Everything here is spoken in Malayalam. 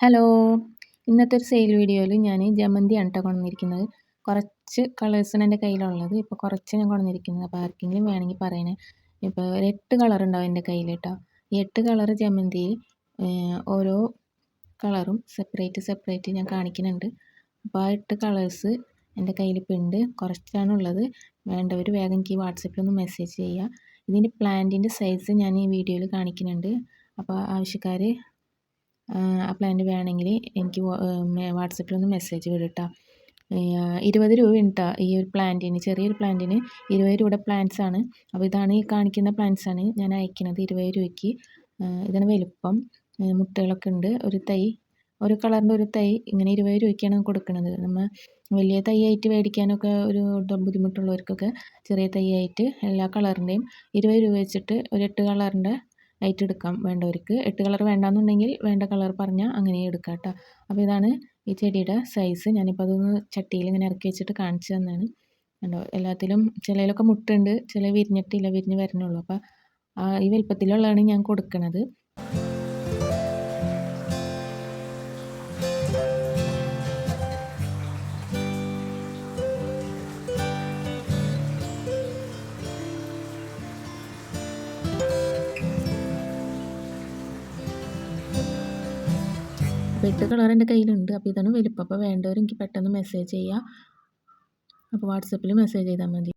ഹലോ. ഇന്നത്തെ ഒരു സെയിൽ വീഡിയോയിൽ ഞാൻ ജമന്തിയാണ് കേട്ടോ കൊണ്ടുവന്നിരിക്കുന്നത്. കുറച്ച് കളേഴ്സാണ് എന്റെ കയ്യിലുള്ളത്. ഇപ്പോൾ കുറച്ച് ഞാൻ കൊണ്ടുവന്നിരിക്കുന്നത്. അപ്പോൾ ആർക്കെങ്കിലും വേണമെങ്കിൽ പറയണേ. ഇപ്പോൾ ഒരു എട്ട് കളർ ഉണ്ടാവും എന്റെ കയ്യിൽ കേട്ടോ ഈ എട്ട് കളർ ജമന്തി ഓരോ കളറും സെപ്പറേറ്റ് സെപ്പറേറ്റ് ഞാൻ കാണിക്കുന്നുണ്ട്. അപ്പോൾ ആ എട്ട് കളേഴ്സ് എന്റെ കയ്യിലിപ്പോൾ ഉണ്ട്. കുറച്ചാണുള്ളത് വേണ്ടവർ വേഗം എനിക്ക് വാട്സപ്പിലൊന്ന് മെസ്സേജ് ചെയ്യുക ഇതിന്റെ പ്ലാന്റിന്റെ സൈസ് ഞാൻ ഈ വീഡിയോയിൽ കാണിക്കുന്നുണ്ട്. അപ്പോൾ ആവശ്യക്കാർ ആ പ്ലാന്റ് വേണമെങ്കിൽ എനിക്ക് വാട്സപ്പിലൊന്ന് മെസ്സേജ് വിടും കേട്ടോ ഇരുപത് രൂപയാണ് കേട്ടോ ഈ ഒരു പ്ലാന്റിന് ചെറിയൊരു പ്ലാന്റിന് ഇരുപത് രൂപയുടെ പ്ലാന്റ്സ് ആണ്. അപ്പോൾ ഇതാണ് ഈ കാണിക്കുന്ന പ്ലാന്റ്സ് ആണ് ഞാൻ അയക്കുന്നത് ഇരുപത് രൂപയ്ക്ക്. ഇതാണ് വലുപ്പം. മുട്ടകളൊക്കെ ഉണ്ട്. ഒരു തൈ ഒരു കളറിന്റെ ഒരു തൈ ഇങ്ങനെ ഇരുപത് രൂപയ്ക്കാണ് കൊടുക്കുന്നത് നമ്മൾ വലിയ തൈ ആയിട്ട് മേടിക്കാനൊക്കെ ഒരു ബുദ്ധിമുട്ടുള്ളവർക്കൊക്കെ ചെറിയ തൈ ആയിട്ട് എല്ലാ കളറിന്റെയും ഇരുപത് രൂപ വെച്ചിട്ട് ഒരു എട്ട് കളറിന്റെ ആയിട്ട് എടുക്കാം വേണ്ടവർക്ക്. എട്ട് കളർ വേണ്ടാന്നുണ്ടെങ്കിൽ വേണ്ട കളർ പറഞ്ഞാൽ അങ്ങനെ എടുക്കാം കേട്ടോ അപ്പോൾ ഇതാണ് ഈ ചെടിയുടെ സൈസ് ഞാനിപ്പോൾ അതൊന്ന് ചട്ടിയിൽ ഇങ്ങനെ ഇറക്കി വെച്ചിട്ട് കാണിച്ചു തന്നാണ്. കണ്ടോ? എല്ലാത്തിലും ചിലയിലൊക്കെ മുട്ടുണ്ട് ചില വിരിഞ്ഞിട്ടില്ല വിരിഞ്ഞ് വരണുള്ളൂ. അപ്പോൾ ഈ വലുപ്പത്തിലുള്ളതാണ് ഞാൻ കൊടുക്കുന്നത് എട്ട് കളർ എന്റെ കയ്യിലുണ്ട്. അപ്പോൾ ഇതാണ് വലുപ്പം. അപ്പോൾ വേണ്ടവർ എനിക്ക് പെട്ടെന്ന് മെസ്സേജ് ചെയ്യുക അപ്പോൾ വാട്സപ്പിൽ മെസ്സേജ് ചെയ്താൽ മതി.